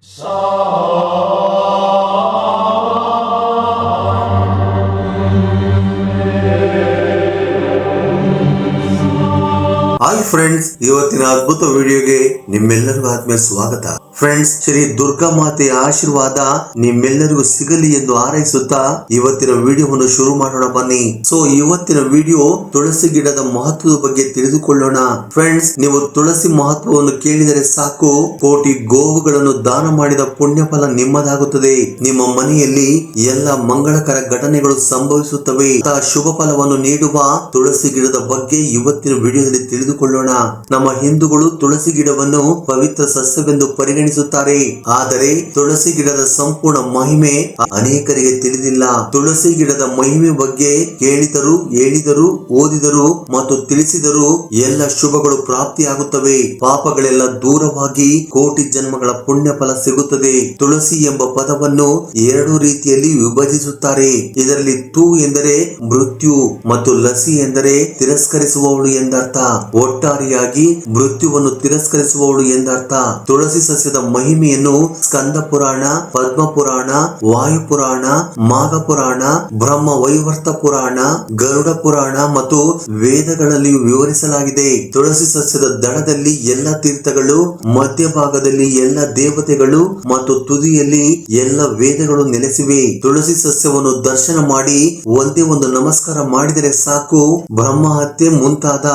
Saw. Hi friends ಇವತ್ತಿನ ಅದ್ಭುತ ವಿಡಿಯೋಗೆ ನಿಮ್ಮೆಲ್ಲರಿಗೂ ಆತ್ಮೀಯ ಸ್ವಾಗತ. ಫ್ರೆಂಡ್ಸ್ ಶ್ರೀ ದುರ್ಗಾ ಮಾತೆಯ ಆಶೀರ್ವಾದ ನಿಮ್ಮೆಲ್ಲರಿಗೂ ಸಿಗಲಿ ಎಂದು ಹಾರೈಸುತ್ತಾ ಇವತ್ತಿನ ವಿಡಿಯೋವನ್ನು ಶುರು ಮಾಡೋಣ ಬನ್ನಿ. ಸೊ ಇವತ್ತಿನ ವಿಡಿಯೋ ತುಳಸಿ ಗಿಡದ ಮಹತ್ವದ ಬಗ್ಗೆ ತಿಳಿದುಕೊಳ್ಳೋಣ. ಫ್ರೆಂಡ್ಸ್ ನೀವು ತುಳಸಿ ಮಹತ್ವವನ್ನು ಕೇಳಿದರೆ ಸಾಕು. ಕೋಟಿ ಗೋವುಗಳನ್ನು ದಾನ ಮಾಡಿದ ಪುಣ್ಯ ಫಲ ನಿಮ್ಮದಾಗುತ್ತದೆ. ನಿಮ್ಮ ಮನೆಯಲ್ಲಿ ಎಲ್ಲ ಮಂಗಳಕರ ಘಟನೆಗಳು ಸಂಭವಿಸುತ್ತವೆ. ಶುಭ ಫಲವನ್ನು ನೀಡುವ ತುಳಸಿ ಗಿಡದ ಬಗ್ಗೆ ಇವತ್ತಿನ ವಿಡಿಯೋದಲ್ಲಿ ತಿಳಿದುಕೊಳ್ಳೋಣ. ನಮ್ಮ ಹಿಂದೂಗಳು ತುಳಸಿ ಗಿಡವನ್ನು ಪವಿತ್ರ ಸಸ್ಯವೆಂದು ಪರಿಗಣಿಸುತ್ತಾರೆ. ಆದರೆ ತುಳಸಿ ಗಿಡದ ಸಂಪೂರ್ಣ ಮಹಿಮೆ ಅನೇಕರಿಗೆ ತಿಳಿದಿಲ್ಲ. ತುಳಸಿ ಗಿಡದ ಮಹಿಮೆ ಬಗ್ಗೆ ಕೇಳಿದರು, ಹೇಳಿದರು, ಓದಿದರು ಮತ್ತು ತಿಳಿಸಿದರು ಎಲ್ಲ ಶುಭಗಳು ಪ್ರಾಪ್ತಿಯಾಗುತ್ತವೆ. ಪಾಪಗಳೆಲ್ಲ ದೂರವಾಗಿ ಕೋಟಿ ಜನ್ಮಗಳ ಪುಣ್ಯ ಫಲ ಸಿಗುತ್ತದೆ. ತುಳಸಿ ಎಂಬ ಪದವನ್ನು ಎರಡು ರೀತಿಯಲ್ಲಿ ವಿಭಜಿಸುತ್ತಾರೆ. ಇದರಲ್ಲಿ ತೂ ಎಂದರೆ ಮೃತ್ಯು ಮತ್ತು ಲಸಿ ಎಂದರೆ ತಿರಸ್ಕರಿಸುವವಳು ಎಂದರ್ಥ. ಒಟ್ಟಾರೆಯಾಗಿ ಮೃತ್ಯುವನ್ನು ತಿರಸ್ಕರಿಸುವವಳು ಎಂದರ್ಥ. ತುಳಸಿ ಸಸ್ಯದ ಮಹಿಮೆಯನ್ನು ಸ್ಕಂದ ಪುರಾಣ ಪದ್ಮ ಪುರಾಣ ವಾಯು ಪುರಾಣ ಮಾಘ ಪುರಾಣ ಬ್ರಹ್ಮ ವೈವರ್ತ ಪುರಾಣ ಗರುಡ ಪುರಾಣ ಮತ್ತು ವೇದಗಳಲ್ಲಿ ವಿವರಿಸಲಾಗಿದೆ. ತುಳಸಿ ಸಸ್ಯದ ದಡದಲ್ಲಿ ಎಲ್ಲ ತೀರ್ಥಗಳು, ಮಧ್ಯಭಾಗದಲ್ಲಿ ಎಲ್ಲ ದೇವತೆಗಳು ಮತ್ತು ತುದಿಯಲ್ಲಿ ಎಲ್ಲ ವೇದಗಳು ನೆಲೆಸಿವೆ. ತುಳಸಿ ಸಸ್ಯವನ್ನು ದರ್ಶನ ಮಾಡಿ ಒಂದೇ ಒಂದು ನಮಸ್ಕಾರ ಮಾಡಿದರೆ ಸಾಕು. ಬ್ರಹ್ಮ ಹತ್ಯೆ ಮುಂತಾದ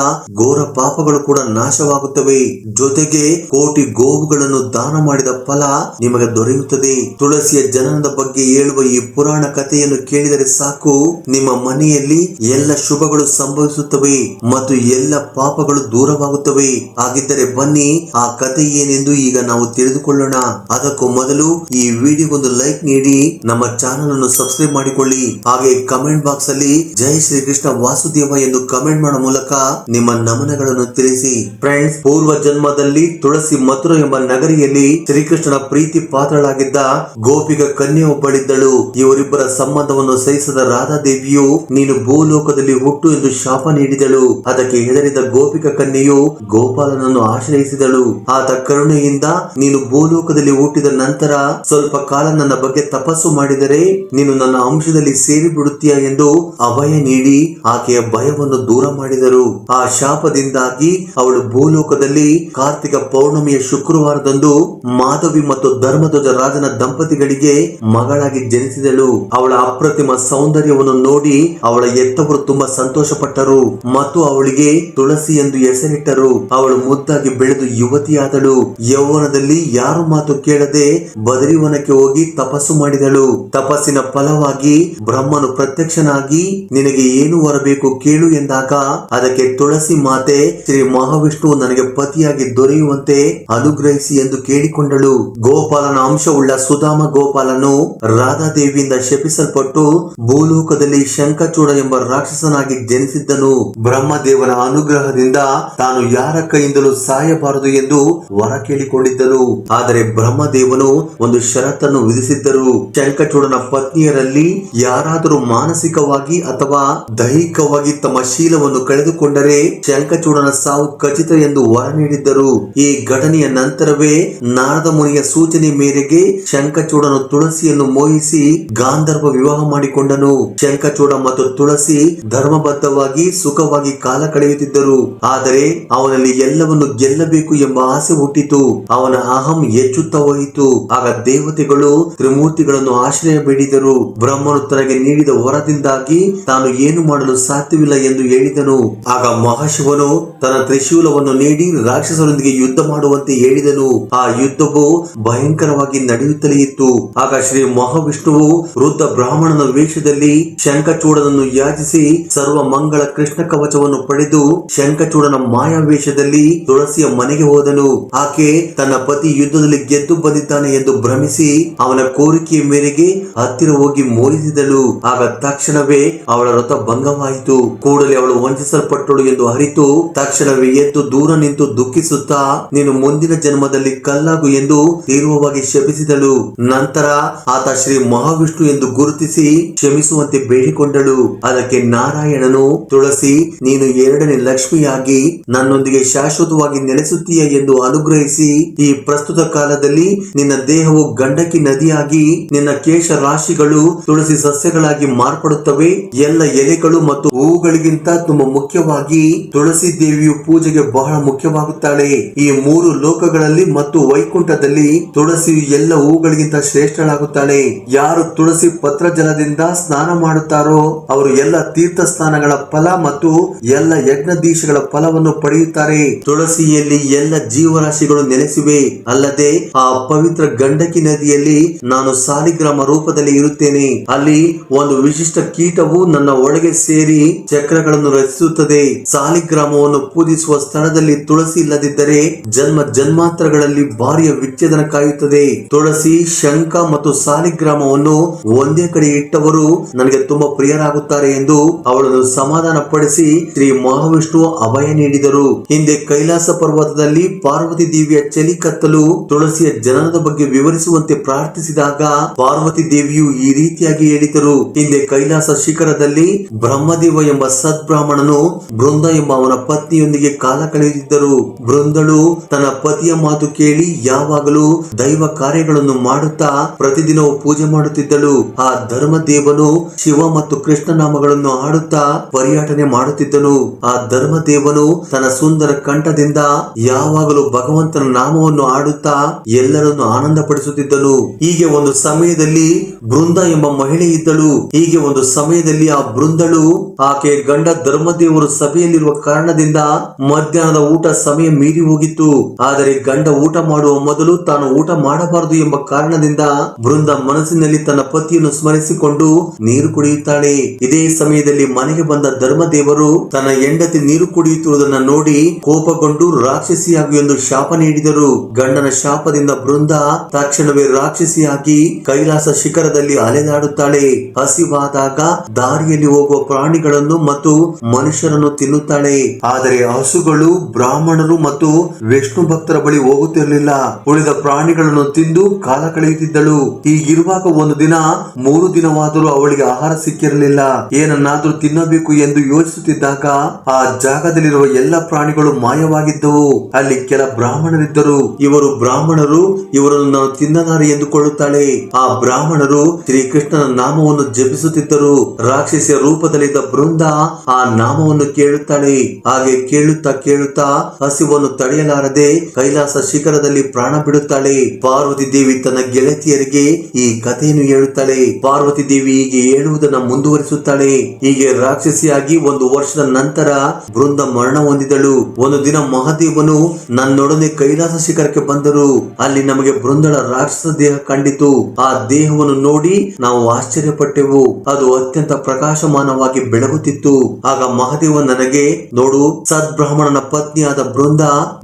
ಘೋರ ಪಾಪಗಳು ಕೂಡ ನಾಶವಾಗುತ್ತವೆ. ಜೊತೆಗೆ ಕೋಟಿ ಗೋವುಗಳನ್ನು ದಾನ ಮಾಡಿದ ಫಲ ನಿಮಗೆ ದೊರೆಯುತ್ತದೆ. ತುಳಸಿಯ ಜನನದ ಬಗ್ಗೆ ಹೇಳುವ ಈ ಪುರಾಣ ಕಥೆಯನ್ನು ಕೇಳಿದರೆ ಸಾಕು. ನಿಮ್ಮ ಮನೆಯಲ್ಲಿ ಎಲ್ಲ ಶುಭಗಳು ಸಂಭವಿಸುತ್ತವೆ ಮತ್ತು ಎಲ್ಲ ಪಾಪಗಳು ದೂರವಾಗುತ್ತವೆ. ಹಾಗಿದ್ದರೆ ಬನ್ನಿ, ಆ ಕಥೆ ಏನೆಂದು ಈಗ ನಾವು ತಿಳಿದುಕೊಳ್ಳೋಣ. ಅದಕ್ಕೂ ಮೊದಲು ಈ ವಿಡಿಯೋ ಒಂದು ಲೈಕ್ ನೀಡಿ, ನಮ್ಮ ಚಾನಲ್ ಅನ್ನು ಸಬ್ಸ್ಕ್ರೈಬ್ ಮಾಡಿಕೊಳ್ಳಿ. ಹಾಗೆ ಕಮೆಂಟ್ ಬಾಕ್ಸ್ ಅಲ್ಲಿ ಜೈ ಶ್ರೀ ಕೃಷ್ಣ ವಾಸುದೇವ ಎಂದು ಕಮೆಂಟ್ ಮಾಡುವ ಮೂಲಕ ನಿಮ್ಮ ನಮನಗಳನ್ನು ತಿಳಿಸಿ. ಫ್ರೆಂಡ್ಸ್, ಪೂರ್ವ ಜನ್ಮದಲ್ಲಿ ತುಳಸಿ ಮಥುರ ಎಂಬ ನಗರಿಯಲ್ಲಿ ಶ್ರೀಕೃಷ್ಣನ ಪ್ರೀತಿ ಪಾತ್ರಳಾಗಿದ್ದ ಗೋಪಿಕ ಕನ್ಯೆ ಒಬ್ಬಳಿದ್ದಳು ಇವರಿಬ್ಬರ ಸಂಬಂಧವನ್ನು ಸಹಿಸದ ರಾಧಾದೇವಿಯು, ನೀನು ಭೂಲೋಕದಲ್ಲಿ ಹುಟ್ಟು ಎಂದು ಶಾಪ ನೀಡಿದಳು. ಅದಕ್ಕೆ ಹೆದರಿದ ಗೋಪಿಕ ಕನ್ಯೆಯು ಗೋಪಾಲನನ್ನು ಆಶ್ರಯಿಸಿದಳು. ಆತ ಕರುಣೆಯಿಂದ, ನೀನು ಭೂಲೋಕದಲ್ಲಿ ಹುಟ್ಟಿದ ನಂತರ ಸ್ವಲ್ಪ ಕಾಲ ನನ್ನ ಬಗ್ಗೆ ತಪಸ್ಸು ಮಾಡಿದರೆ ನೀನು ನನ್ನ ಅಂಶದಲ್ಲಿ ಸೇರಿ ಬಿಡುತ್ತೀಯ ಎಂದು ಅಭಯ ನೀಡಿ ಆಕೆಯ ಭಯವನ್ನು ದೂರ ಮಾಡಿದರು. ಆ ಶಾಪದಿಂದಾಗಿ ಅವಳು ಭೂಲೋಕದಲ್ಲಿ ಕಾರ್ತಿಕ ಪೌರ್ಣಮಿಯ ಶುಕ್ರವಾರದಂದು ಮಾಧವಿ ಮತ್ತು ಧರ್ಮಧ್ವಜ ರಾಜನ ದಂಪತಿಗಳಿಗೆ ಮಗಳಾಗಿ ಜನಿಸಿದಳು. ಅವಳ ಅಪ್ರತಿಮ ಸೌಂದರ್ಯವನ್ನು ನೋಡಿ ಅವಳ ಎತ್ತವರು ತುಂಬಾ ಸಂತೋಷಪಟ್ಟರು ಮತ್ತು ಅವಳಿಗೆ ತುಳಸಿ ಎಂದು ಹೆಸರಿಟ್ಟರು. ಅವಳು ಮುದ್ದಾಗಿ ಬೆಳೆದು ಯುವತಿಯಾದಳು. ಯೌವನದಲ್ಲಿ ಯಾರು ಮಾತು ಕೇಳದೆ ಬದರಿವನಕ್ಕೆ ಹೋಗಿ ತಪಸ್ಸು ಮಾಡಿದಳು. ತಪಸ್ಸಿನ ಫಲವಾಗಿ ಬ್ರಹ್ಮನು ಪ್ರತ್ಯಕ್ಷನಾಗಿ, ನಿನಗೆ ಏನು ಬರಬೇಕು ಕೇಳು ಎಂದಾಗ ಅದಕ್ಕೆ ತುಳಸಿ ಮಾತೆ ಶ್ರೀ ಮಹಾವಿಷ್ಣು ನನಗೆ ಪತಿಯಾಗಿ ದೊರೆಯುವಂತೆ ಅನುಗ್ರಹಿಸಿ ಎಂದು ಕೇಳಿಕೊಂಡಳು. ಗೋಪಾಲನ ಅಂಶವುಳ್ಳ ಸುಧಾಮ ಗೋಪಾಲನು ರಾಧಾದೇವಿಯಿಂದ ಶಪಿಸಲ್ಪಟ್ಟು ಭೂಲೋಕದಲ್ಲಿ ಶಂಕಚೂಡ ಎಂಬ ರಾಕ್ಷಸನಾಗಿ ಜನಿಸಿದ್ದನು. ಬ್ರಹ್ಮದೇವನ ಅನುಗ್ರಹದಿಂದ ತಾನು ಯಾರ ಕೈಯಿಂದಲೂ ಸಾಯಬಾರದು ಎಂದು ವರ ಕೇಳಿಕೊಂಡಿದ್ದನು. ಆದರೆ ಬ್ರಹ್ಮದೇವನು ಒಂದು ಷರತ್ತನ್ನು ವಿಧಿಸಿದ್ದರು. ಶಂಕಚೂಡನ ಪತ್ನಿಯರಲ್ಲಿ ಯಾರಾದರೂ ಮಾನಸಿಕವಾಗಿ ಅಥವಾ ದೈಹಿಕವಾಗಿ ತಮ್ಮ ಶೀಲವನ್ನು ಕಳೆದುಕೊಂಡರೆ ಶಂಖಚೂಡನ ಸಾವು ಖಚಿತ ಎಂದು ವರ ನೀಡಿದ್ದರು. ಈ ಘಟನೆಯ ನಂತರವೇ ನಾರದ ಮುನಿಯ ಸೂಚನೆ ಮೇರೆಗೆ ಶಂಕಚೂಡನು ತುಳಸಿಯನ್ನು ಮೋಹಿಸಿ ಗಾಂಧರ್ವ ವಿವಾಹ ಮಾಡಿಕೊಂಡನು. ಶಂಕಚೂಡ ಮತ್ತು ತುಳಸಿ ಧರ್ಮಬದ್ಧವಾಗಿ ಸುಖವಾಗಿ ಕಾಲ ಕಳೆಯುತ್ತಿದ್ದರು. ಆದರೆ ಅವನಲ್ಲಿ ಎಲ್ಲವನ್ನು ಗೆಲ್ಲಬೇಕು ಎಂಬ ಆಸೆ ಹುಟ್ಟಿತು. ಅವನ ಅಹಂ ಹೆಚ್ಚುತ್ತಾ ಹೋಯಿತು. ಆಗ ದೇವತೆಗಳು ತ್ರಿಮೂರ್ತಿಗಳನ್ನು ಆಶ್ರಯ ಬೇಡಿದರು. ಬ್ರಹ್ಮನು ತನಗೆ ನೀಡಿದ ವರದಿಂದಾಗಿ ತಾನು ಏನು ಮಾಡಲು ಸಾಧ್ಯವಿಲ್ಲ ಎಂದು ಹೇಳಿದನು. ಆಗ ಮಹಾಶಿವನು ತನ್ನ ತ್ರಿಶೂಲವನ್ನು ನೀಡಿ ರಾಕ್ಷಸರೊಂದಿಗೆ ಯುದ್ಧ ಮಾಡುವಂತೆ ಹೇಳಿದನು. ಆ ಯುದ್ಧವು ಭಯಂಕರವಾಗಿ ನಡೆಯುತ್ತಲೇ ಇತ್ತು. ಆಗ ಶ್ರೀ ಮಹಾವಿಷ್ಣುವು ವೃದ್ಧ ಬ್ರಾಹ್ಮಣನ ವೇಷದಲ್ಲಿ ಶಂಖಚೂಡನನ್ನು ಯಾಚಿಸಿ ಸರ್ವ ಮಂಗಳ ಕೃಷ್ಣ ಕವಚವನ್ನು ಪಡೆದು ಶಂಖಚೂಡನ ಮಾಯಾ ವೇಷದಲ್ಲಿ ತುಳಸಿಯ ಮನೆಗೆ ಹೋದನು. ಆಕೆ ತನ್ನ ಪತಿ ಯುದ್ಧದಲ್ಲಿ ಗೆದ್ದು ಬಂದಿದ್ದಾನೆ ಎಂದು ಭ್ರಮಿಸಿ ಅವನ ಕೋರಿಕೆಯ ಮೇರೆಗೆ ಹತ್ತಿರ ಹೋಗಿ ಮೋಲಿಸಿದಳು ಆಗ ತಕ್ಷಣವೇ ಅವಳ ರಥ ಭಂಗವಾಯಿತು. ಕೂಡಲೇ ಅವಳು ವಂಚಿಸಲ್ಪಟ್ಟಳು ಎಂದು ಅರಿತು ತಕ್ಷಣವೇ ಎದ್ದು ದೂರ ನಿಂತು ದುಃಖಿಸುತ್ತಾ, ನೀನು ಮುಂದಿನ ಜನ್ಮದಲ್ಲಿ ಕಲ್ಲಾಗು ಎಂದು ತೀವ್ರವಾಗಿ ಶಪಿಸಿದಳು. ನಂತರ ಆತ ಶ್ರೀ ಮಹಾವಿಷ್ಣು ಎಂದು ಗುರುತಿಸಿ ಕ್ಷಮಿಸುವಂತೆ ಬೇಡಿಕೊಂಡಳು. ಅದಕ್ಕೆ ನಾರಾಯಣನು ತುಳಸಿ, ನೀನು ಎರಡನೇ ಲಕ್ಷ್ಮಿಯಾಗಿ ನನ್ನೊಂದಿಗೆ ಶಾಶ್ವತವಾಗಿ ನೆಲೆಸುತ್ತೀಯ ಎಂದು ಅನುಗ್ರಹಿಸಿ, ಈ ಪ್ರಸ್ತುತ ಕಾಲದಲ್ಲಿ ನಿನ್ನ ದೇಹವು ಗಂಡಕಿ ನದಿಯಾಗಿ, ನಿನ್ನ ಕೇಶ ರಾಶಿಗಳು ತುಳಸಿ ಸಸ್ಯಗಳಾಗಿ ಮಾರ್ಪಡುತ್ತವೆ. ಎಲ್ಲ ಎಲೆಗಳು ಮತ್ತು ಹೂವುಗಳಿಗಿಂತ ತುಂಬಾ ಮುಖ್ಯವಾಗಿ ತುಳಸಿ ದೇವಿಯು ಪೂಜೆಗೆ ಬಹಳ ಮುಖ್ಯವಾಗುತ್ತಾಳೆ. ಈ ಮೂರು ಲೋಕಗಳಲ್ಲಿ ಮತ್ತು ವೈಕುಂಠದಲ್ಲಿ ತುಳಸಿ ಎಲ್ಲ ಹೂಗಳಿಗಿಂತ ಶ್ರೇಷ್ಠಳಾಗುತ್ತಾಳೆ. ಯಾರು ತುಳಸಿ ಪತ್ರ ಜಲದಿಂದ ಸ್ನಾನ ಮಾಡುತ್ತಾರೋ, ಅವರು ಎಲ್ಲ ತೀರ್ಥ ಸ್ನಾನಗಳ ಫಲ ಮತ್ತು ಎಲ್ಲ ಯಜ್ಞದೀಶಗಳ ಫಲವನ್ನು ಪಡೆಯುತ್ತಾರೆ. ತುಳಸಿಯಲ್ಲಿ ಎಲ್ಲ ಜೀವರಾಶಿಗಳು ನೆಲೆಸಿವೆ. ಅಲ್ಲದೆ ಆ ಪವಿತ್ರ ಗಂಡಕಿ ನದಿಯಲ್ಲಿ ನಾನು ಸಾಲಿಗ್ರಾಮ ರೂಪದಲ್ಲಿ ಇರುತ್ತೇನೆ. ಅಲ್ಲಿ ಒಂದು ವಿಶಿಷ್ಟ ಕೀಟವು ನನ್ನ ಒಳಗೆ ಸೇರಿ ಚಕ್ರಗಳನ್ನು ರಚಿಸುತ್ತದೆ. ಸಾಲಿಗ್ರಾಮವನ್ನು ಪೂಜಿಸುವ ಸ್ಥಳದಲ್ಲಿ ತುಳಸಿ ಇಲ್ಲದಿದ್ದರೆ ಜನ್ಮ ಜನ್ಮಾಂತರಗಳಲ್ಲಿ ಭಾರಿಯ ವಿಚ್ಛೇದನ ಕಾಯುತ್ತದೆ. ತುಳಸಿ, ಶಂಖ ಮತ್ತು ಸಾಲಿಗ್ರಾಮವನ್ನು ಒಂದೇ ಕಡೆ ಇಟ್ಟವರು ನನಗೆ ತುಂಬಾ ಪ್ರಿಯರಾಗುತ್ತಾರೆ ಎಂದು ಅವಳನ್ನು ಸಮಾಧಾನ ಪಡಿಸಿ ಶ್ರೀ ಮಹಾವಿಷ್ಣು ಅಭಯ ನೀಡಿದರು. ಹಿಂದೆ ಕೈಲಾಸ ಪರ್ವತದಲ್ಲಿ ಪಾರ್ವತಿ ದೇವಿಯ ಚಲಿ ಕತ್ತಲು ತುಳಸಿಯ ಜನನದ ಬಗ್ಗೆ ವಿವರಿಸುವಂತೆ ಪ್ರಾರ್ಥಿಸಿದಾಗ ಪಾರ್ವತಿ ದೇವಿಯು ಈ ರೀತಿಯಾಗಿ ಹೇಳಿದರು. ಹಿಂದೆ ಕೈಲಾಸ ಶಿಖರದಲ್ಲಿ ಬ್ರಹ್ಮದೇವ ಎಂಬ ಸದ್ಬ್ರಾಹ್ಮಣನು ಬೃಂದ ಎಂಬ ಅವನ ಪತ್ನಿಯೊಂದಿಗೆ ಕಾಲ ಕಳೆಯುತ್ತಿದ್ದರು ಬೃಂದಳು ತನ್ನ ಪತಿಯ ಮಾತು ಕೇಳಿ ಯಾವಾಗಲೂ ದೈವ ಕಾರ್ಯಗಳನ್ನು ಮಾಡುತ್ತಾ ಪ್ರತಿದಿನವೂ ಪೂಜೆ ಮಾಡುತ್ತಿದ್ದಳು. ಆ ಧರ್ಮದೇವನು ಶಿವ ಮತ್ತು ಕೃಷ್ಣ ನಾಮಗಳನ್ನು ಹಾಡುತ್ತಾ ಪರ್ಯಟನೆ ಮಾಡುತ್ತಿದ್ದನು. ಆ ಧರ್ಮದೇವನು ತನ್ನ ಸುಂದರ ಕಂಠದಿಂದ ಯಾವಾಗಲೂ ಭಗವಂತನ ನಾಮವನ್ನು ಹಾಡುತ್ತಾ ಎಲ್ಲರನ್ನು ಆನಂದ ಪಡಿಸುತ್ತಿದ್ದನು ಹೀಗೆ ಒಂದು ಸಮಯದಲ್ಲಿ ಬೃಂದ ಎಂಬ ಮಹಿಳೆ ಇದ್ದಳು. ಹೀಗೆ ಒಂದು ಸಮಯದಲ್ಲಿ ಆ ಬೃಂದಳು ಆಕೆ ಗಂಡ ಧರ್ಮದೇವರು ಸಭೆಯಲ್ಲಿರುವ ಕಾರಣದಿಂದ ಮಧ್ಯಾಹ್ನದ ಊಟ ಸಮಯ ಮೀರಿ ಹೋಗಿತ್ತು. ಆದರೆ ಗಂಡ ಊಟ ಮಾಡುವ ಮೊದಲು ತಾನು ಊಟ ಮಾಡಬಾರದು ಎಂಬ ಕಾರಣದಿಂದ ಬೃಂದ ಮನಸ್ಸಿನಲ್ಲಿ ತನ್ನ ಪತಿಯನ್ನು ಸ್ಮರಿಸಿಕೊಂಡು ನೀರು ಕುಡಿಯುತ್ತಾಳೆ. ಇದೇ ಸಮಯದಲ್ಲಿ ಮನೆಗೆ ಬಂದ ಧರ್ಮದೇವರು ತನ್ನ ಹೆಂಡತಿ ನೀರು ಕುಡಿಯುತ್ತಿರುವುದನ್ನು ನೋಡಿ ಕೋಪಗೊಂಡು ರಾಕ್ಷಸಿಯಾಗು ಎಂದು ಶಾಪ ನೀಡಿದರು. ಗಂಡನ ಶಾಪದಿಂದ ಬೃಂದ ತಕ್ಷಣವೇ ರಾಕ್ಷಸಿಯಾಗಿ ಕೈಲಾಸ ಶಿಖರದಲ್ಲಿ ಅಲೆದಾಡುತ್ತಾಳೆ. ಹಸಿವಾದಾಗ ದಾರಿಯಲ್ಲಿ ಹೋಗುವ ಪ್ರಾಣಿಗಳನ್ನು ಮತ್ತು ಮನುಷ್ಯರನ್ನು ತಿನ್ನುತ್ತಾಳೆ. ಆದರೆ ಹಸುಗಳು, ಬ್ರಾಹ್ಮಣರು ಮತ್ತು ವಿಷ್ಣು ಭಕ್ತರ ಬಳಿ ಹೋಗುತ್ತಿರಲಿಲ್ಲ. ಉಳಿದ ಪ್ರಾಣಿಗಳನ್ನು ತಿಂದು ಕಾಲ ಕಳೆಯುತ್ತಿದ್ದಳು. ಹೀಗಿರುವಾಗ ಒಂದು ದಿನ, ಮೂರು ದಿನವಾದರೂ ಅವಳಿಗೆ ಆಹಾರ ಸಿಕ್ಕಿರಲಿಲ್ಲ. ಏನನ್ನಾದರೂ ತಿನ್ನಬೇಕು ಎಂದು ಯೋಚಿಸುತ್ತಿದ್ದಾಗ, ಆ ಜಾಗದಲ್ಲಿರುವ ಎಲ್ಲ ಪ್ರಾಣಿಗಳು ಮಾಯವಾಗಿದ್ದವು. ಅಲ್ಲಿ ಕೆಲ ಬ್ರಾಹ್ಮಣರಿದ್ದರು. ಇವರು ಬ್ರಾಹ್ಮಣರು, ಇವರನ್ನು ನಾವು ತಿನ್ನಲಾರೆ ಎಂದುಕೊಳ್ಳುತ್ತಾಳೆ. ಆ ಬ್ರಾಹ್ಮಣರು ಶ್ರೀಕೃಷ್ಣನ ನಾಮವನ್ನು ಜಪಿಸುತ್ತಿದ್ದರು. ರಾಕ್ಷಸಿಯ ರೂಪದಲ್ಲಿದ್ದ ಬೃಂದ ಆ ನಾಮವನ್ನು ಕೇಳುತ್ತಾಳೆ. ಹಾಗೆ ಕೇಳುತ್ತಾ ಕೇಳುತ್ತಾ ಹಸಿವನ್ನು ತಡೆಯಲಾರದೆ ಕೈಲಾಸ ಶಿಖರದಲ್ಲಿ ಪ್ರಾಣ ಬಿಡುತ್ತಾಳೆ. ಪಾರ್ವತಿ ದೇವಿ ತನ್ನ ಗೆಳತಿಯರಿಗೆ ಈ ಕಥೆಯನ್ನು ಹೇಳುತ್ತಾಳೆ. ಪಾರ್ವತಿ ದೇವಿ ಹೀಗೆ ಹೇಳುವುದನ್ನು ಮುಂದುವರಿಸುತ್ತಾಳೆ. ಹೀಗೆ ರಾಕ್ಷಸಿಯಾಗಿ ಒಂದು ವರ್ಷದ ನಂತರ ಬೃಂದ ಮರಣ ಹೊಂದಿದಳು. ಒಂದು ದಿನ ಮಹಾದೇವನು ನನ್ನೊಡನೆ ಕೈಲಾಸ ಶಿಖರಕ್ಕೆ ಬಂದರು. ಅಲ್ಲಿ ನಮಗೆ ಬೃಂದಳ ರಾಕ್ಷಸ ದೇಹ ಕಂಡಿತು. ಆ ದೇಹವನ್ನು ನೋಡಿ ನಾವು ಆಶ್ಚರ್ಯಪಟ್ಟೆವು. ಅದು ಅತ್ಯಂತ ಪ್ರಕಾಶಮಾನವಾಗಿ ಬೆಳಗುತ್ತಿತ್ತು. ಆಗ ಮಹಾದೇವ ನನಗೆ, ನೋಡು ಸದ್ಬ್ರಾಹ್ಮಣನ ಪತ್ನಿಯಾದ ಬೃಂದ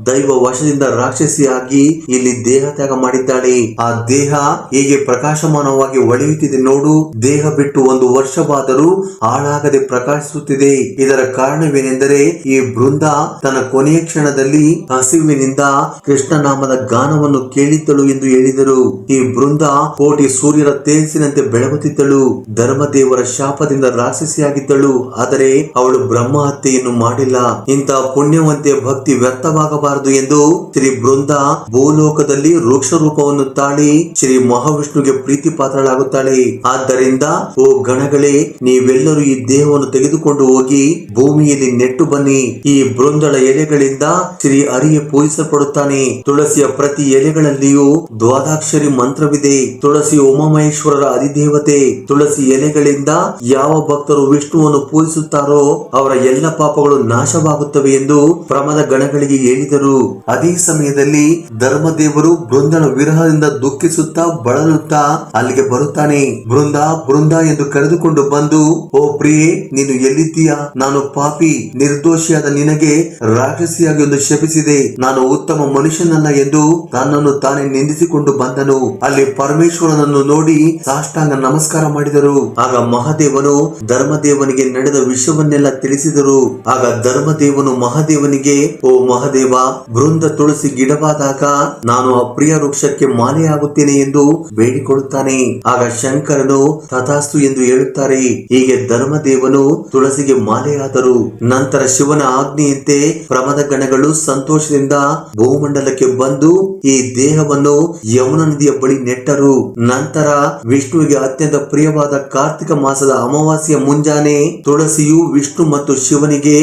ದೈವ ವಶದಿಂದ ರಾಕ್ಷಸಿಯಾಗಿ ಇಲ್ಲಿ ದೇಹ ತ್ಯಾಗ ಮಾಡಿದ್ದಾಳೆ. ಆ ದೇಹ ಹೇಗೆ ಪ್ರಕಾಶಮಾನವಾಗಿ ಒಳೆಯುತ್ತಿದೆ ನೋಡು. ದೇಹ ಬಿಟ್ಟು ಒಂದು ವರ್ಷವಾದರೂ ಹಾಳಾಗದೆ ಪ್ರಕಾಶಿಸುತ್ತಿದೆ. ಇದರ ಕಾರಣವೇನೆಂದರೆ ಈ ಬೃಂದ ತನ್ನ ಕೊನೆಯ ಕ್ಷಣದಲ್ಲಿ ಹಸಿವಿನಿಂದ ಕೃಷ್ಣ ನಾಮದ ಗಾನವನ್ನು ಕೇಳಿದ್ದಳು ಎಂದು ಹೇಳಿದರು. ಈ ಬೃಂದ ಕೋಟಿ ಸೂರ್ಯರ ತೇಜಸ್ಸಿನಂತೆ ಬೆಳಗುತ್ತಿದ್ದಳು. ಧರ್ಮದೇವರ ಶಾಪದಿಂದ ರಾಕ್ಷಸಿಯಾಗಿದ್ದಳು. ಆದರೆ ಅವಳು ಬ್ರಹ್ಮ ಹತ್ಯೆಯನ್ನು ಮಾಡಿಲ್ಲ. ಇಂತಹ ಪುಣ್ಯವಂತೆ ಭಕ್ತಿ ವ್ಯರ್ಥವಾಗಬಾರದು ಎಂದು ಶ್ರೀ ಬೃಂದ ಭೂಲೋಕದಲ್ಲಿ ವೃಕ್ಷ ರೂಪವನ್ನು ತಾಳಿ ಶ್ರೀ ಮಹಾವಿಷ್ಣುಗೆ ಪ್ರೀತಿ ಪಾತ್ರಳಾಗುತ್ತಾಳೆ ಆದ್ದರಿಂದ, ಓ ಗಣಗಳೇ, ನೀವೆಲ್ಲರೂ ಈ ದೇಹವನ್ನು ತೆಗೆದುಕೊಂಡು ಹೋಗಿ ಭೂಮಿಯಲ್ಲಿ ನೆಟ್ಟು ಬನ್ನಿ. ಈ ಬೃಂದಳ ಎಲೆಗಳಿಂದ ಶ್ರೀ ಹರಿಯ ಪೂಜಿಸಲ್ಪಡುತ್ತಾನೆ. ತುಳಸಿಯ ಪ್ರತಿ ಎಲೆಗಳಲ್ಲಿಯೂ ದ್ವಾದಾಕ್ಷರಿ ಮಂತ್ರವಿದೆ. ತುಳಸಿ ಉಮಾಮಹೇಶ್ವರರ ಅಧಿದೇವತೆ. ತುಳಸಿ ಎಲೆಗಳಿಂದ ಯಾವ ಭಕ್ತರು ವಿಷ್ಣುವನ್ನು ಪೂಜಿಸುತ್ತಾರೋ ಅವರ ಎಲ್ಲ ಪಾಪಗಳು ನಾಶವಾಗುತ್ತವೆ ಎಂದು ಪ್ರಮದ ಗಣಗಳಿಗೆ ಹೇಳಿದರು. ಅದೇ ಸಮಯದಲ್ಲಿ ಧರ್ಮದೇವರು ಬೃಂದನ ವಿರಹದಿಂದ ದುಃಖಿಸುತ್ತಾ ಬಳಲುತ್ತಾ ಅಲ್ಲಿಗೆ ಬರುತ್ತಾನೆ. ಬೃಂದ ಬೃಂದ ಎಂದು ಕರೆದುಕೊಂಡು ಬಂದು, ಓ ಪ್ರಿಯೆ, ನೀನು ಎಲ್ಲಿದ್ದೀಯಾ? ನಾನು ಪಾಪಿ, ನಿರ್ದೋಷಿಯಾದ ನಿನಗೆ ರಾಕ್ಷಸಿಯಾಗಿ ಒಂದು ಶಪಿಸಿದೆ. ನಾನು ಉತ್ತಮ ಮನುಷ್ಯನಲ್ಲ ಎಂದು ತನ್ನನ್ನು ತಾನೇ ನಿಂದಿಸಿಕೊಂಡು ಬಂದನು. ಅಲ್ಲಿ ಪರಮೇಶ್ವರನನ್ನು ನೋಡಿ ಸಾಷ್ಟಾಂಗ ನಮಸ್ಕಾರ ಮಾಡಿದರು. ಆಗ ಮಹಾದೇವನು ಧರ್ಮದೇವನಿಗೆ ನಡೆದ ವಿಷಯವನ್ನೆಲ್ಲ ತಿಳಿಸಿದರು. ಆಗ ಧರ್ಮ ಧರ್ಮದೇವನು ಮಹಾದೇವನಿಗೆ, ಓ ಮಹಾದೇವ ಬೃಂದ ತುಳಸಿ ಗಿಡವಾದಾಗ ನಾನು ಆ ಪ್ರಿಯ ವೃಕ್ಷಕ್ಕೆ ಮಾಲೆಯಾಗುತ್ತೇನೆ ಎಂದು ಬೇಡಿಕೊಳ್ಳುತ್ತಾನೆ. ಆಗ ಶಂಕರನು ತಥಾಸ್ತು ಎಂದು ಹೇಳುತ್ತಾರೆ, ಹೀಗೆ ಧರ್ಮದೇವನು ತುಳಸಿಗೆ ಮಾಲೆಯಾದರು. ನಂತರ ಶಿವನ ಆಜ್ಞೆಯಂತೆ ಪ್ರಮದ ಗಣಗಳು ಸಂತೋಷದಿಂದ ಭೂಮಂಡಲಕ್ಕೆ ಬಂದು ಈ ದೇಹವನ್ನು ಯಮುನ ನದಿಯ ಬಳಿ ನೆಟ್ಟರು. ನಂತರ ವಿಷ್ಣುವಿಗೆ ಅತ್ಯಂತ ಪ್ರಿಯವಾದ ಕಾರ್ತಿಕ ಮಾಸದ ಅಮಾವಾಸ್ಯ ಮುಂಜಾನೆ ತುಳಸಿಯು ವಿಷ್ಣು ಮತ್ತು ಶಿವನಿಗೆ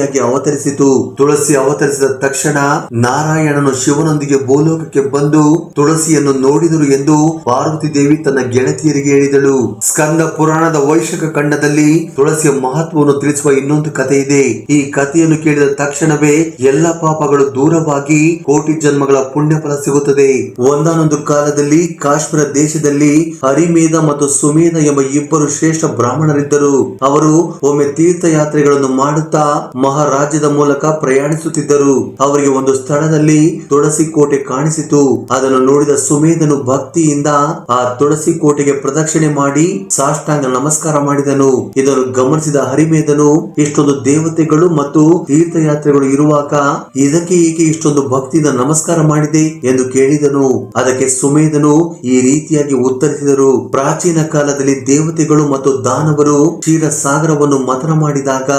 ಪ್ರೀತಿಯಾಗಿ ಅವತರಿಸಿತು. ತುಳಸಿ ಅವತರಿಸಿದ ತಕ್ಷಣ ನಾರಾಯಣನು ಶಿವನೊಂದಿಗೆ ಭೂಲೋಕಕ್ಕೆ ಬಂದು ತುಳಸಿಯನ್ನು ನೋಡಿದರು ಎಂದು ಪಾರ್ವತಿ ದೇವಿ ತನ್ನ ಗೆಳತಿಯರಿಗೆ ಹೇಳಿದಳು. ಸ್ಕಂದ ಪುರಾಣದ ವೈಶಕ ಖಂಡದಲ್ಲಿ ತುಳಸಿಯ ಮಹತ್ವವನ್ನು ತಿಳಿಸುವ ಇನ್ನೊಂದು ಕಥೆ ಇದೆ. ಈ ಕಥೆಯನ್ನು ಕೇಳಿದ ತಕ್ಷಣವೇ ಎಲ್ಲ ಪಾಪಗಳು ದೂರವಾಗಿ ಕೋಟಿ ಜನ್ಮಗಳ ಪುಣ್ಯ ಫಲ ಸಿಗುತ್ತದೆ. ಒಂದಾನೊಂದು ಕಾಲದಲ್ಲಿ ಕಾಶ್ಮೀರ ದೇಶದಲ್ಲಿ ಹರಿಮೇಧ ಮತ್ತು ಸುಮೇಧ ಎಂಬ ಇಬ್ಬರು ಶ್ರೇಷ್ಠ ಬ್ರಾಹ್ಮಣರಿದ್ದರು. ಅವರು ಒಮ್ಮೆ ತೀರ್ಥಯಾತ್ರೆಗಳನ್ನು ಮಾಡುತ್ತಾ ಮಹಾರಾಜ್ಯದ ಮೂಲಕ ಪ್ರಯಾಣಿಸುತ್ತಿದ್ದರು. ಅವರಿಗೆ ಒಂದು ಸ್ಥಳದಲ್ಲಿ ತುಳಸಿ ಕೋಟೆ ಕಾಣಿಸಿತು. ಅದನ್ನು ನೋಡಿದ ಸುಮೇಧನು ಭಕ್ತಿಯಿಂದ ಆ ತುಳಸಿ ಕೋಟೆಗೆ ಪ್ರದಕ್ಷಿಣೆ ಮಾಡಿ ಸಾಷ್ಟಾಂಗ ನಮಸ್ಕಾರ ಮಾಡಿದನು. ಇದನ್ನು ಗಮನಿಸಿದ ಹರಿಮೇಧನು, ಇಷ್ಟೊಂದು ದೇವತೆಗಳು ಮತ್ತು ತೀರ್ಥಯಾತ್ರೆಗಳು ಇರುವಾಗ ಇದಕ್ಕೆ ಏಕೆ ಇಷ್ಟೊಂದು ಭಕ್ತಿಯಿಂದ ನಮಸ್ಕಾರ ಮಾಡಿದೆ ಎಂದು ಕೇಳಿದನು. ಅದಕ್ಕೆ ಸುಮೇಧನು ಈ ರೀತಿಯಾಗಿ ಉತ್ತರಿಸಿದರು. ಪ್ರಾಚೀನ ಕಾಲದಲ್ಲಿ ದೇವತೆಗಳು ಮತ್ತು ದಾನವರು ಕ್ಷೀರ ಸಾಗರವನ್ನು ಮಥನ ಮಾಡಿದಾಗ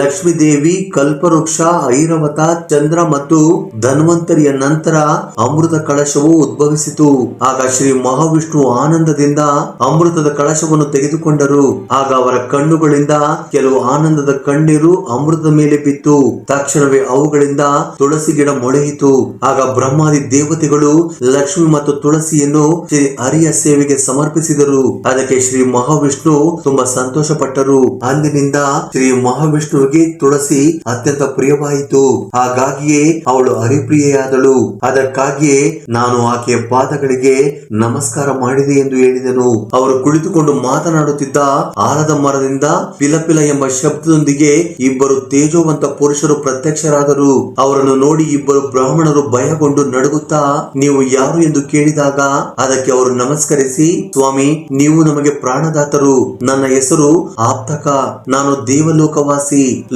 ಲಕ್ಷ್ಮೀ ದೇವಿ ಕಲ್ಪವೃಕ್ಷ, ಐರವತ, ಚಂದ್ರ ಮತ್ತು ಧನ್ವಂತರಿಯ ನಂತರ ಅಮೃತ ಕಳಶವು ಉದ್ಭವಿಸಿತು. ಆಗ ಶ್ರೀ ಮಹಾವಿಷ್ಣು ಆನಂದದಿಂದ ಅಮೃತದ ಕಳಶವನ್ನು ತೆಗೆದುಕೊಂಡರು. ಆಗ ಅವರ ಕಣ್ಣುಗಳಿಂದ ಕೆಲವು ಆನಂದದ ಕಣ್ಣೀರು ಅಮೃತದ ಮೇಲೆ ಬಿತ್ತು. ತಕ್ಷಣವೇ ಅವುಗಳಿಂದ ತುಳಸಿ ಗಿಡ ಮೊಳೆಯಿತು. ಆಗ ಬ್ರಹ್ಮಾದಿ ದೇವತೆಗಳು ಲಕ್ಷ್ಮಿ ಮತ್ತು ತುಳಸಿಯನ್ನು ಶ್ರೀ ಹರಿಯ ಸೇವೆಗೆ ಸಮರ್ಪಿಸಿದರು. ಅದಕ್ಕೆ ಶ್ರೀ ಮಹಾವಿಷ್ಣು ತುಂಬಾ ಸಂತೋಷ ಪಟ್ಟರು ಅಂದಿನಿಂದ ಶ್ರೀ ಮಹಾವಿಷ್ಣುವಿಗೆ ತುಳಸಿ ಅತ್ಯಂತ ಪ್ರಿಯವಾಯಿತು. ಹಾಗಾಗಿಯೇ ಅವಳು ಹರಿಪ್ರಿಯೆಯಾದಳು. ಅದಕ್ಕಾಗಿಯೇ ನಾನು ಆಕೆಯ ಪಾದಗಳಿಗೆ ನಮಸ್ಕಾರ ಮಾಡಿದೆ ಎಂದು ಹೇಳಿದನು. ಅವರು ಕುಳಿತುಕೊಂಡು ಮಾತನಾಡುತ್ತಿದ್ದ ಆಲದ ಮರದಿಂದ ಪಿಲಪಿಲ ಎಂಬ ಶಬ್ದದೊಂದಿಗೆ ಇಬ್ಬರು ತೇಜೋವಂತ ಪುರುಷರು ಪ್ರತ್ಯಕ್ಷರಾದರು. ಅವರನ್ನು ನೋಡಿ ಇಬ್ಬರು ಬ್ರಾಹ್ಮಣರು ಭಯಗೊಂಡು ನಡುಗುತ್ತಾ, ನೀವು ಯಾರು ಎಂದು ಕೇಳಿದಾಗ ಅದಕ್ಕೆ ಅವರು ನಮಸ್ಕರಿಸಿ, ಸ್ವಾಮಿ, ನೀವು ನಮಗೆ ಪ್ರಾಣದಾತರು. ನನ್ನ ಹೆಸರು ಆಪ್ತಕ. ನಾನು ದೇವಲೋಕವಾಸಿ.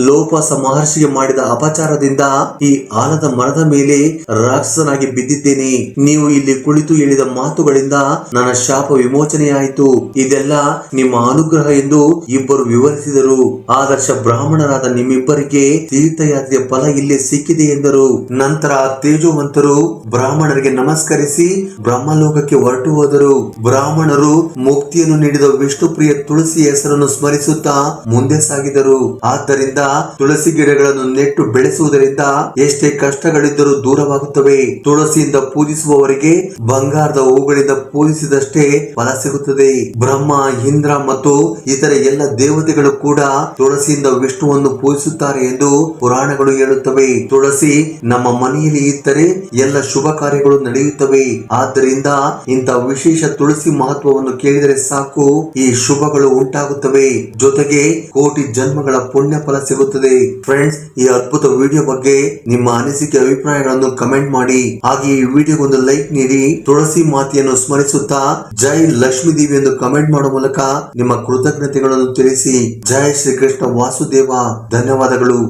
ಮಹರ್ಷಿಗೆ ಮಾಡಿದ ಅಪಚಾರದಿಂದ ಈ ಆಲದ ಮರದ ಮೇಲೆ ರಾಕ್ಷಸನಾಗಿ ಬಿದ್ದಿದ್ದೇನೆ. ನೀವು ಇಲ್ಲಿ ಕುಳಿತು ಹೇಳಿದ ಮಾತುಗಳಿಂದ ನನ್ನ ಶಾಪ ವಿಮೋಚನೆಯಾಯಿತು. ಇದೆಲ್ಲ ನಿಮ್ಮ ಅನುಗ್ರಹ ಎಂದು ಇಬ್ಬರು ವಿವರಿಸಿದರು. ಆದರ್ಶ ಬ್ರಾಹ್ಮಣರಾದ ನಿಮ್ಮಿಬ್ಬರಿಗೆ ತೀರ್ಥಯಾತ್ರೆಯ ಫಲ ಇಲ್ಲೇ ಸಿಕ್ಕಿದೆ ಎಂದರು. ನಂತರ ತೇಜವಂತರು ಬ್ರಾಹ್ಮಣರಿಗೆ ನಮಸ್ಕರಿಸಿ ಬ್ರಹ್ಮಲೋಕಕ್ಕೆ ಹೊರಟು ಹೋದರು. ಬ್ರಾಹ್ಮಣರು ಮುಕ್ತಿಯನ್ನು ನೀಡಿದ ವಿಷ್ಣುಪ್ರಿಯ ತುಳಸಿ ಹೆಸರನ್ನು ಸ್ಮರಿಸುತ್ತಾ ಮುಂದೆ ಸಾಗಿದರು. ಆದ್ದರಿಂದ ತುಳಸಿ ಗಿಡಗಳನ್ನು ನೆಟ್ಟು ಬೆಳೆಸುವುದರಿಂದ ಎಷ್ಟೇ ಕಷ್ಟಗಳಿದ್ದರೂ ದೂರವಾಗುತ್ತವೆ. ತುಳಸಿಯಿಂದ ಪೂಜಿಸುವವರಿಗೆ ಬಂಗಾರದ ಹೂಗಳಿಂದ ಪೂಜಿಸಿದಷ್ಟೇ ಫಲ ಸಿಗುತ್ತದೆ. ಬ್ರಹ್ಮ, ಇಂದ್ರ ಮತ್ತು ಇತರ ಎಲ್ಲ ದೇವತೆಗಳು ಕೂಡ ತುಳಸಿಯಿಂದ ವಿಷ್ಣುವನ್ನು ಪೂಜಿಸುತ್ತಾರೆ ಎಂದು ಪುರಾಣಗಳು ಹೇಳುತ್ತವೆ. ತುಳಸಿ ನಮ್ಮ ಮನೆಯಲ್ಲಿ ಇದ್ದರೆ ಎಲ್ಲ ಶುಭ ಕಾರ್ಯಗಳು ನಡೆಯುತ್ತವೆ. ಆದ್ದರಿಂದ ಇಂಥ ವಿಶೇಷ ತುಳಸಿ ಮಹತ್ವವನ್ನು ಕೇಳಿದರೆ ಸಾಕು. ಈ ಶುಭಗಳು ಉಂಟಾಗುತ್ತವೆ. ಜೊತೆಗೆ ಕೋಟಿ ಜನ್ಮಗಳ ಪುಣ್ಯ ಫಲ ಸಿಗುತ್ತದೆ. ಫ್ರೆಂಡ್ಸ್ ಈ ಅದ್ಭುತ ವಿಡಿಯೋ ಬಗ್ಗೆ ನಿಮ್ಮ ಅನಿಸಿಕೆ, ಅಭಿಪ್ರಾಯಗಳನ್ನು ಕಮೆಂಟ್ ಮಾಡಿ. ಹಾಗೆ ಈ ವಿಡಿಯೋಗೊಂದು ಲೈಕ್ ನೀಡಿ. ತುಳಸಿ ಮಾತೆಯನ್ನು ಸ್ಮರಿಸುತ್ತಾ ಜೈ ಲಕ್ಷ್ಮೀ ದೇವಿ ಎಂದು ಕಮೆಂಟ್ ಮಾಡುವ ಮೂಲಕ ನಿಮ್ಮ ಕೃತಜ್ಞತೆಗಳನ್ನು ತಿಳಿಸಿ. ಜೈ ಶ್ರೀ ಕೃಷ್ಣ ವಾಸುದೇವ. ಧನ್ಯವಾದಗಳು.